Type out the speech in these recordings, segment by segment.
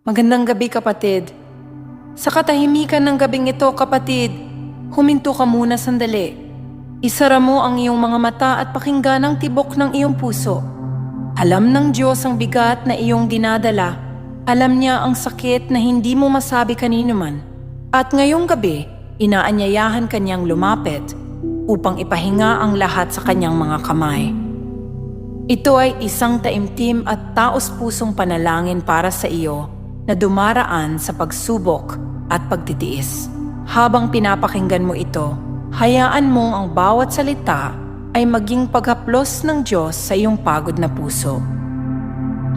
Magandang gabi kapatid. Sa katahimikan ng gabing ito kapatid, huminto ka muna sandali. Isara mo ang iyong mga mata at pakinggan ang tibok ng iyong puso. Alam ng Diyos ang bigat na iyong dinadala. Alam niya ang sakit na hindi mo masabi kanino man. At ngayong gabi, inaanyayahan kanyang lumapit upang ipahinga ang lahat sa kanyang mga kamay. Ito ay isang taimtim at taos-pusong panalangin para sa iyo na dumaraan sa pagsubok at pagtitiis. Habang pinapakinggan mo ito, hayaan mong ang bawat salita ay maging paghaplos ng Diyos sa iyong pagod na puso.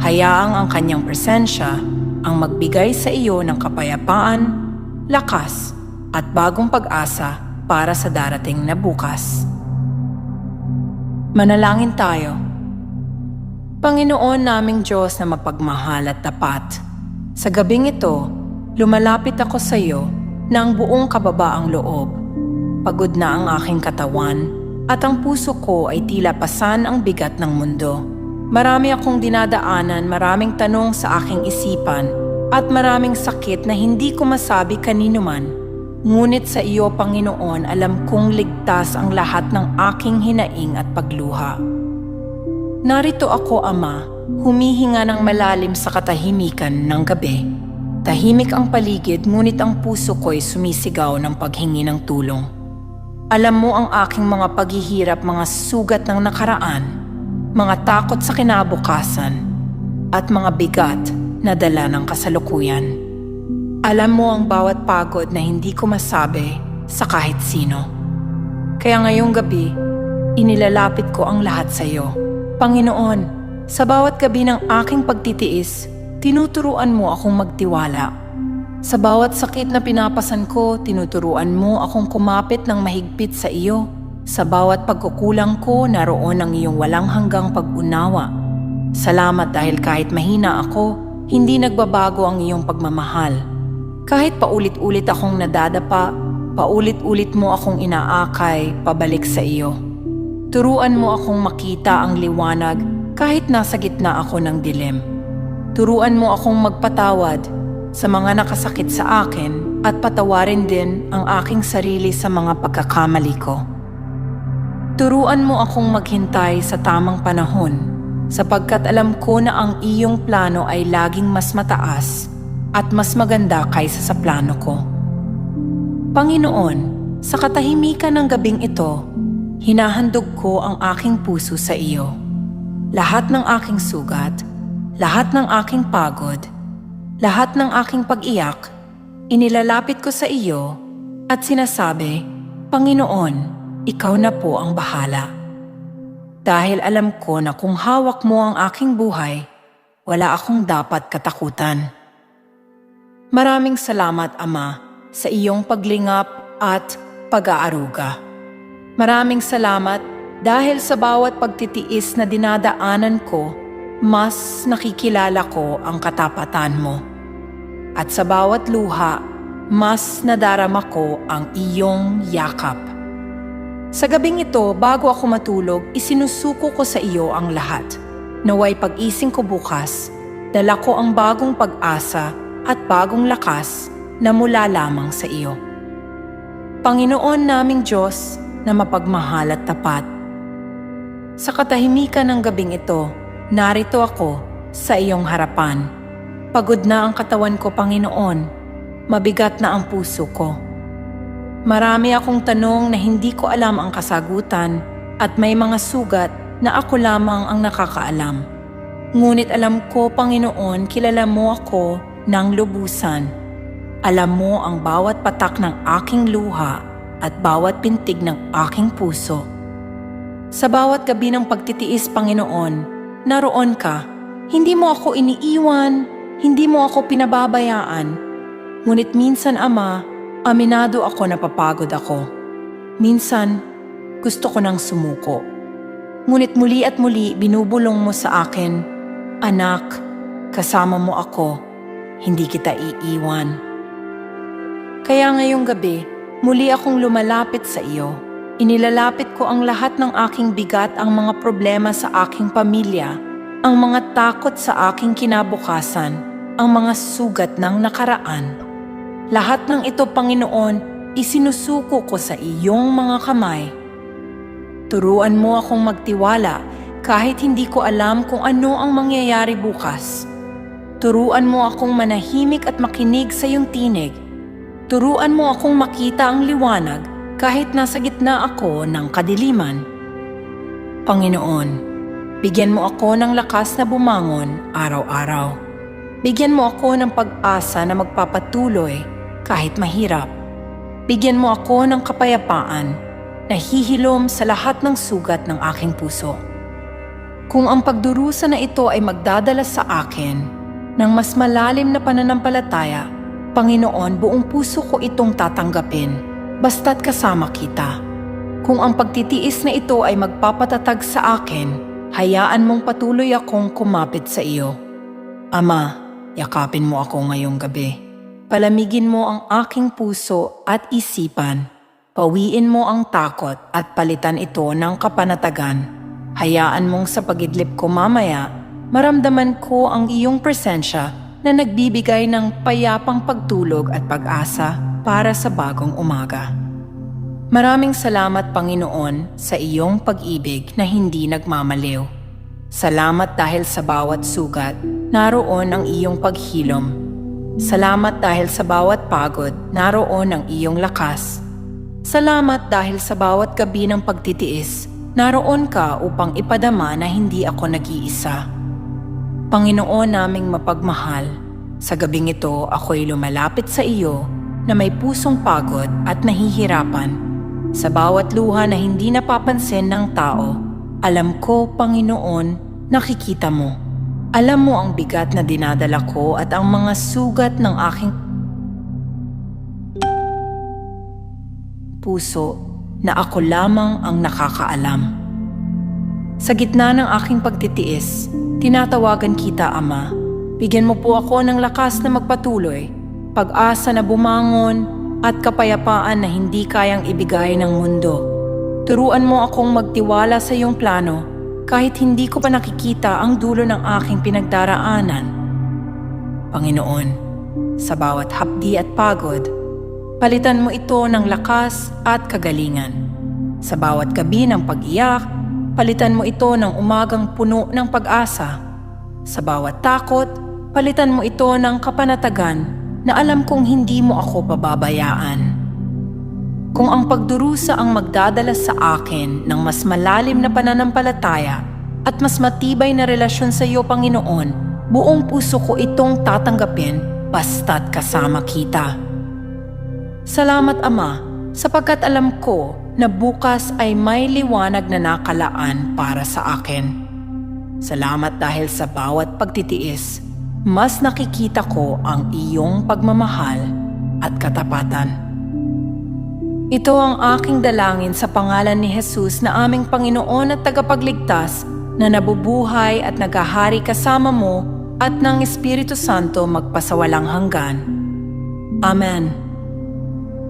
Hayaang ang kanyang presensya ang magbigay sa iyo ng kapayapaan, lakas, at bagong pag-asa para sa darating na bukas. Manalangin tayo. Panginoon naming Diyos na mapagmahal at tapat, sa gabing ito, lumalapit ako sa iyo na ang buong kababaang loob. Pagod na ang aking katawan at ang puso ko ay tila pasan ang bigat ng mundo. Marami akong dinadaanan, maraming tanong sa aking isipan at maraming sakit na hindi ko masabi kanino man. Ngunit sa iyo, Panginoon, alam kong ligtas ang lahat ng aking hinaing at pagluha. Narito ako, Ama, humihinga ng malalim sa katahimikan ng gabi. Tahimik ang paligid ngunit ang puso ko'y sumisigaw ng paghingi ng tulong. Alam mo ang aking mga paghihirap, mga sugat ng nakaraan, mga takot sa kinabukasan, at mga bigat na dala ng kasalukuyan. Alam mo ang bawat pagod na hindi ko masabi sa kahit sino. Kaya ngayong gabi, inilalapit ko ang lahat sa iyo. Panginoon, sa bawat gabi ng aking pagtitiis, tinuturuan mo akong magtiwala. Sa bawat sakit na pinapasan ko, tinuturuan mo akong kumapit ng mahigpit sa iyo. Sa bawat pagkukulang ko, naroon ang iyong walang hanggang pag-unawa. Salamat dahil kahit mahina ako, hindi nagbabago ang iyong pagmamahal. Kahit paulit-ulit akong nadadapa, paulit-ulit mo akong inaakay pabalik sa iyo. Turuan mo akong makita ang liwanag kahit nasa gitna ako ng dilim. Turuan mo akong magpatawad sa mga nakasakit sa akin at patawarin din ang aking sarili sa mga pagkakamali ko. Turuan mo akong maghintay sa tamang panahon sapagkat alam ko na ang iyong plano ay laging mas mataas at mas maganda kaysa sa plano ko. Panginoon, sa katahimikan ng gabing ito, hinahandog ko ang aking puso sa iyo. Lahat ng aking sugat, lahat ng aking pagod, lahat ng aking pag-iyak, inilalapit ko sa iyo at sinasabi, Panginoon, ikaw na po ang bahala. Dahil alam ko na kung hawak mo ang aking buhay, wala akong dapat katakutan. Maraming salamat, Ama, sa iyong paglingap at pag-aaruga. Maraming salamat dahil sa bawat pagtitiis na dinadaanan ko, mas nakikilala ko ang katapatan mo. At sa bawat luha, mas nadarama ko ang iyong yakap. Sa gabing ito, bago ako matulog, isinusuko ko sa iyo ang lahat. Naway pag-ising ko bukas, dala ko ang bagong pag-asa at bagong lakas na mula lamang sa iyo. Panginoon naming Diyos na mapagmahal at tapat, sa katahimikan ng gabing ito, narito ako sa iyong harapan. Pagod na ang katawan ko, Panginoon. Mabigat na ang puso ko. Marami akong tanong na hindi ko alam ang kasagutan at may mga sugat na ako lamang ang nakakaalam. Ngunit alam ko, Panginoon, kilala mo ako ng lubusan. Alam mo ang bawat patak ng aking luha at bawat pintig ng aking puso. Sa bawat gabi ng pagtitiis, Panginoon, naroon ka. Hindi mo ako iniiwan, hindi mo ako pinababayaan. Ngunit minsan, Ama, aminado ako na papagod ako. Minsan, gusto ko nang sumuko. Ngunit muli at muli binubulong mo sa akin, Anak, kasama mo ako, hindi kita iiwan. Kaya ngayong gabi, muli akong lumalapit sa iyo. Inilalapit ko ang lahat ng aking bigat, ang mga problema sa aking pamilya, ang mga takot sa aking kinabukasan, ang mga sugat ng nakaraan. Lahat ng ito, Panginoon, isinusuko ko sa iyong mga kamay. Turuan mo akong magtiwala kahit hindi ko alam kung ano ang mangyayari bukas. Turuan mo akong manahimik at makinig sa iyong tinig. Turuan mo akong makita ang liwanag kahit nasa gitna ako ng kadiliman. Panginoon, bigyan mo ako ng lakas na bumangon araw-araw. Bigyan mo ako ng pag-asa na magpapatuloy kahit mahirap. Bigyan mo ako ng kapayapaan na hihilom sa lahat ng sugat ng aking puso. Kung ang pagdurusa na ito ay magdadala sa akin ng mas malalim na pananampalataya, Panginoon, buong puso ko itong tatanggapin, basta't kasama kita. Kung ang pagtitiis na ito ay magpapatatag sa akin, hayaan mong patuloy akong kumapit sa iyo. Ama, yakapin mo ako ngayong gabi. Palamigin mo ang aking puso at isipan. Pawiin mo ang takot at palitan ito ng kapanatagan. Hayaan mong sa pagidlip ko mamaya, maramdaman ko ang iyong presensya na nagbibigay ng payapang pagtulog at pag-asa para sa bagong umaga. Maraming salamat Panginoon sa iyong pag-ibig na hindi nagmamaliw. Salamat dahil sa bawat sugat, naroon ang iyong paghilom. Salamat dahil sa bawat pagod, naroon ang iyong lakas. Salamat dahil sa bawat gabi ng pagtitiis, naroon ka upang ipadama na hindi ako nag-iisa. Panginoon naming mapagmahal, sa gabing ito ako'y lumalapit sa iyo na may pusong pagod at nahihirapan. Sa bawat luha na hindi napapansin ng tao, alam ko, Panginoon, nakikita mo. Alam mo ang bigat na dinadala ko at ang mga sugat ng aking puso na ako lamang ang nakakaalam. Sa gitna ng aking pagtitiis, tinatawagan kita, Ama. Bigyan mo po ako ng lakas na magpatuloy, pag-asa na bumangon, at kapayapaan na hindi kayang ibigay ng mundo. Turuan mo akong magtiwala sa iyong plano kahit hindi ko pa nakikita ang dulo ng aking pinagdaraanan. Panginoon, sa bawat hapdi at pagod, palitan mo ito ng lakas at kagalingan. Sa bawat gabi ng pag-iyak, palitan mo ito ng umagang puno ng pag-asa. Sa bawat takot, palitan mo ito ng kapanatagan na alam kong hindi mo ako pababayaan. Kung ang pagdurusa ang magdadala sa akin ng mas malalim na pananampalataya at mas matibay na relasyon sa iyo, Panginoon, buong puso ko itong tatanggapin basta't kasama kita. Salamat, Ama, sapagkat alam ko na bukas ay may liwanag na nakalaan para sa akin. Salamat dahil sa bawat pagtitiis, mas nakikita ko ang iyong pagmamahal at katapatan. Ito ang aking dalangin sa pangalan ni Jesus na aming Panginoon at tagapagligtas na nabubuhay at nagahari kasama mo at ng Espiritu Santo magpasawalang hanggan. Amen.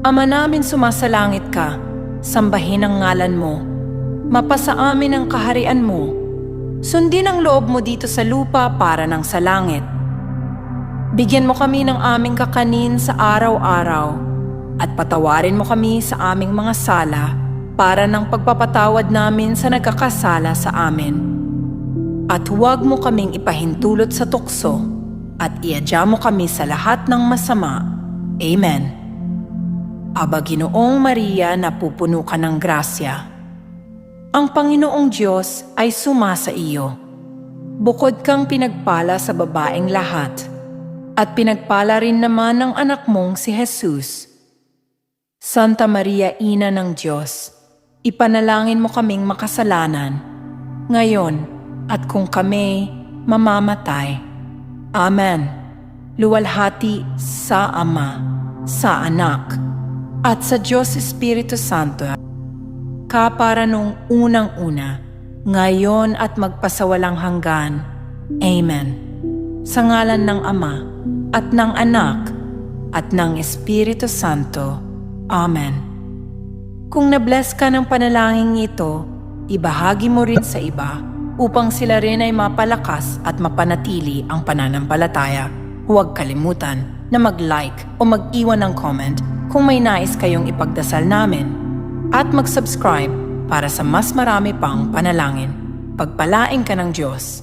Ama namin sumasalangit ka, sambahin ang ngalan mo, mapasa amin ang kaharian mo, sundin ang loob mo dito sa lupa para ng sa langit. Bigyan mo kami ng aming kakanin sa araw-araw at patawarin mo kami sa aming mga sala para ng pagpapatawad namin sa nagkakasala sa amin. At huwag mo kaming ipahintulot sa tukso at iadya mo kami sa lahat ng masama. Amen. Aba Ginoong Maria na pupuno ka ng grasya. Ang Panginoong Diyos ay sumasa iyo. Bukod kang pinagpala sa babaeng lahat at pinagpala rin naman ng anak mong si Jesus. Santa Maria, Ina ng Diyos, ipanalangin mo kaming makasalanan, ngayon at kung kami mamamatay. Amen. Luwalhati sa Ama, sa Anak, at sa Diyos Espiritu Santo, ka para nung unang-una, ngayon at magpasawalang hanggan. Amen. Sa ngalan ng Ama, at ng Anak, at ng Espiritu Santo. Amen. Kung nabless ka ng panalangin ito, ibahagi mo rin sa iba upang sila rin ay mapalakas at mapanatili ang pananampalataya. Huwag kalimutan na mag-like o mag-iwan ng comment kung may nais kayong ipagdasal namin at mag-subscribe para sa mas marami pang panalangin. Pagpalain ka ng Diyos.